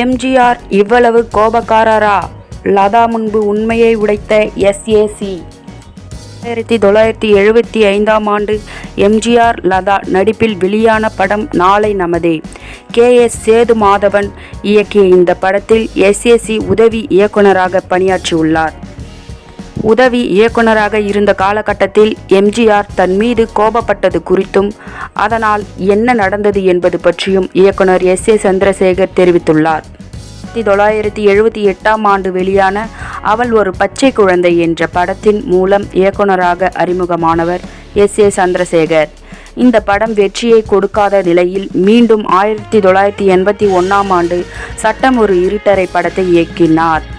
எம்ஜிஆர் இவ்வளவு கோபக்காரரா? லதா முன்பு உண்மையை உடைத்த எஸ்ஏசி ஆயிரத்தி தொள்ளாயிரத்தி எழுபத்தி ஐந்தாம் ஆண்டு எம்ஜிஆர் லதா நடிப்பில் வெளியான படம் நாளை நமதே. கே எஸ் சேது மாதவன் இயக்கிய இந்த படத்தில் எஸ்ஏசி உதவி இயக்குனராக பணியாற்றியுள்ளார். உதவி இயக்குனராக இருந்த காலகட்டத்தில் எம்ஜிஆர் தன் மீது கோபப்பட்டது குறித்தும் அதனால் என்ன நடந்தது என்பது பற்றியும் இயக்குனர் எஸ் ஏ சந்திரசேகர் தெரிவித்துள்ளார். ஆயிரத்தி தொள்ளாயிரத்தி எழுபத்தி எட்டாம் ஆண்டு வெளியான அவள் ஒரு பச்சை குழந்தை என்ற படத்தின் மூலம் இயக்குனராக அறிமுகமானவர் எஸ் ஏ சந்திரசேகர். இந்த படம் வெற்றியை கொடுக்காத நிலையில் மீண்டும் ஆயிரத்தி தொள்ளாயிரத்தி எண்பத்தி ஒன்றாம் ஆண்டு சட்டம் ஒரு இருட்டரை படத்தை இயக்கினார்.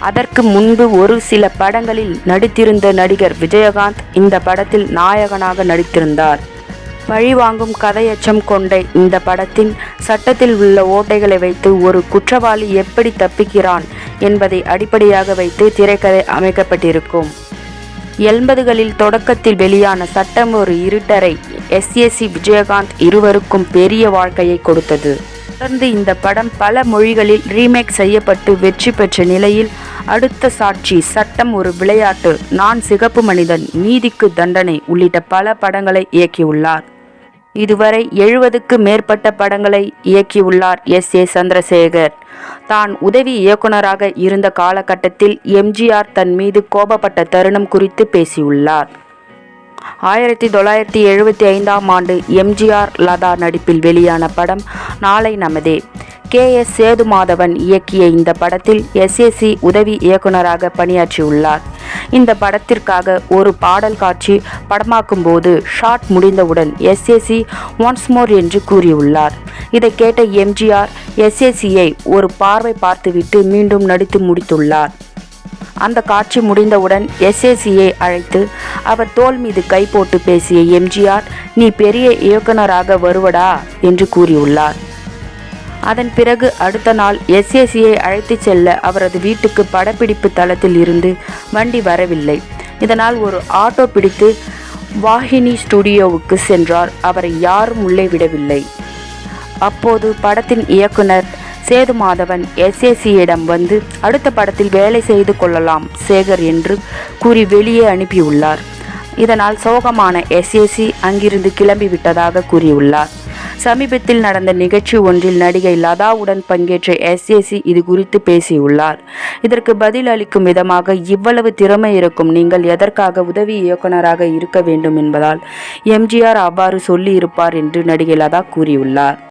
அதற்கு முன்பு ஒரு சில படங்களில் நடித்திருந்த நடிகர் விஜயகாந்த் இந்த படத்தில் நாயகனாக நடித்திருந்தார். பழிவாங்கும் கதையச்சம் கொண்ட இந்த படத்தின் சட்டத்தில் உள்ள ஓட்டைகளை வைத்து ஒரு குற்றவாளி எப்படி தப்பிக்கிறான் என்பதை அடிப்படையாக வைத்து திரைக்கதை அமைக்கப்பட்டிருக்கும். எண்பதுகளில் தொடக்கத்தில் வெளியான சட்டம் ஒரு இருட்டரை எஸ்ஏசி விஜயகாந்த் இருவருக்கும் பெரிய வாழ்க்கையை கொடுத்தது. தொடர்ந்து இந்த படம் பல மொழிகளில் ரீமேக் செய்யப்பட்டு வெற்றி பெற்ற நிலையில் அடுத்த சாட்சி சட்டம் ஒரு விளையாட்டு. நான் சிகப்பு மனிதன் நீதிக்கு தண்டனை உள்ளிட்ட பல படங்களை இயக்கியுள்ளார். இதுவரை எழுபதுக்கு மேற்பட்ட படங்களை இயக்கியுள்ளார் எஸ். ஏ. சந்திரசேகர். தான் உதவி இயக்குனராக இருந்த காலகட்டத்தில் எம்ஜிஆர் தன் மீது கோபப்பட்ட தருணம் குறித்து பேசியுள்ளார். ஆயிரத்தி தொள்ளாயிரத்தி எழுபத்தி ஐந்தாம் ஆண்டு எம்ஜிஆர் லதா நடிப்பில் வெளியான படம் நாளை நமதே. கே எஸ் சேதுமாதவன் இயக்கிய இந்த படத்தில் எஸ்ஏசி உதவி இயக்குனராக பணியாற்றியுள்ளார். இந்த படத்திற்காக ஒரு பாடல் காட்சி படமாக்கும் போது ஷாட் முடிந்தவுடன் எஸ்ஏசி ஒன்ஸ் மோர் என்று கூறியுள்ளார். இதை கேட்ட எம்ஜிஆர் எஸ்ஏசியை ஒரு பார்வை பார்த்துவிட்டு மீண்டும் நடித்து முடித்துள்ளார். அந்த காட்சி முடிந்தவுடன் எஸ்ஏசியை அழைத்து அவர் தோள் மீது கை போட்டு பேசிய எம்ஜிஆர் நீ பெரிய இயக்குனராக வருவடா என்று கூறியுள்ளார். அதன் பிறகு அடுத்த நாள் எஸ்ஏசியை அழைத்துச் செல்ல அவரது வீட்டுக்கு படப்பிடிப்பு தளத்தில் இருந்து வண்டி வரவில்லை. இதனால் ஒரு ஆட்டோ பிடித்து வாஹினி ஸ்டுடியோவுக்கு சென்றார். அவரை யாரும் உள்ளே விடவில்லை. அப்போது படத்தின் இயக்குனர் சேது மாதவன் எஸ்ஏசியிடம் வந்து அடுத்த படத்தில் வேலை செய்து கொள்ளலாம் சேகர் என்று கூறி வெளியே அனுப்பியுள்ளார். இதனால் சோகமான எஸ்ஏசி அங்கிருந்து கிளம்பி விட்டதாக கூறியுள்ளார். சமீபத்தில் நடந்த நிகழ்ச்சி ஒன்றில் நடிகை லதாவுடன் பங்கேற்ற எஸ்ஏசி இது குறித்து பேசியுள்ளார். இதற்கு பதில் அளிக்கும் விதமாக இவ்வளவு திறமை இருக்கும் நீங்கள் எதற்காக உதவி இயக்குனராக இருக்க வேண்டும் என்பதால் எம்ஜிஆர் அவ்வாறு சொல்லியிருப்பார் என்று நடிகை லதா கூறியுள்ளார்.